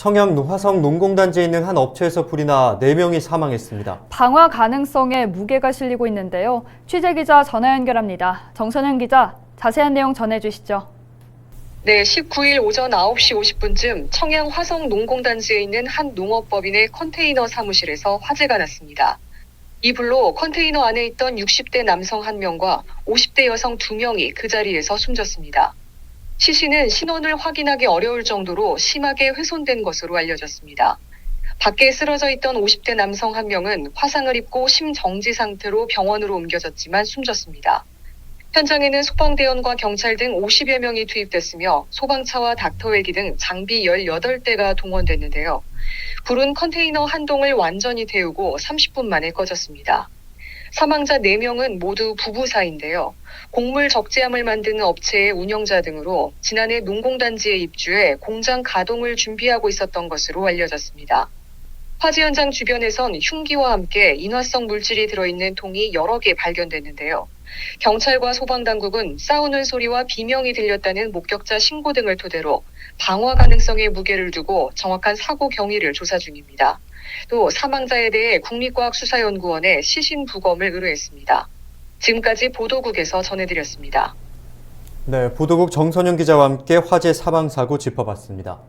청양 화성 농공단지에 있는 한 업체에서 불이 나 4명이 사망했습니다. 방화 가능성에 무게가 실리고 있는데요. 취재 기자 전화 연결합니다. 정선현 기자, 자세한 내용 전해주시죠. 네, 19일 오전 9시 50분쯤 청양 화성 농공단지에 있는 한 농업법인의 컨테이너 사무실에서 화재가 났습니다. 이 불로 컨테이너 안에 있던 60대 남성 1명과 50대 여성 2명이 그 자리에서 숨졌습니다. 시신은 신원을 확인하기 어려울 정도로 심하게 훼손된 것으로 알려졌습니다. 밖에 쓰러져 있던 50대 남성 1명은 화상을 입고 심정지 상태로 병원으로 옮겨졌지만 숨졌습니다. 현장에는 소방대원과 경찰 등 50여 명이 투입됐으며 소방차와 닥터헬기 등 장비 18대가 동원됐는데요. 불은 컨테이너 한 동을 완전히 태우고 30분 만에 꺼졌습니다. 사망자 4명은 모두 부부 사이인데요. 곡물 적재함을 만드는 업체의 운영자 등으로 지난해 농공단지에 입주해 공장 가동을 준비하고 있었던 것으로 알려졌습니다. 화재 현장 주변에선 흉기와 함께 인화성 물질이 들어있는 통이 여러 개 발견됐는데요. 경찰과 소방당국은 싸우는 소리와 비명이 들렸다는 목격자 신고 등을 토대로 방화 가능성에 무게를 두고 정확한 사고 경위를 조사 중입니다. 또 사망자에 대해 국립과학수사연구원에 시신 부검을 의뢰했습니다. 지금까지 보도국에서 전해드렸습니다. 네, 보도국 정선영 기자와 함께 화재 사망 사고 짚어봤습니다.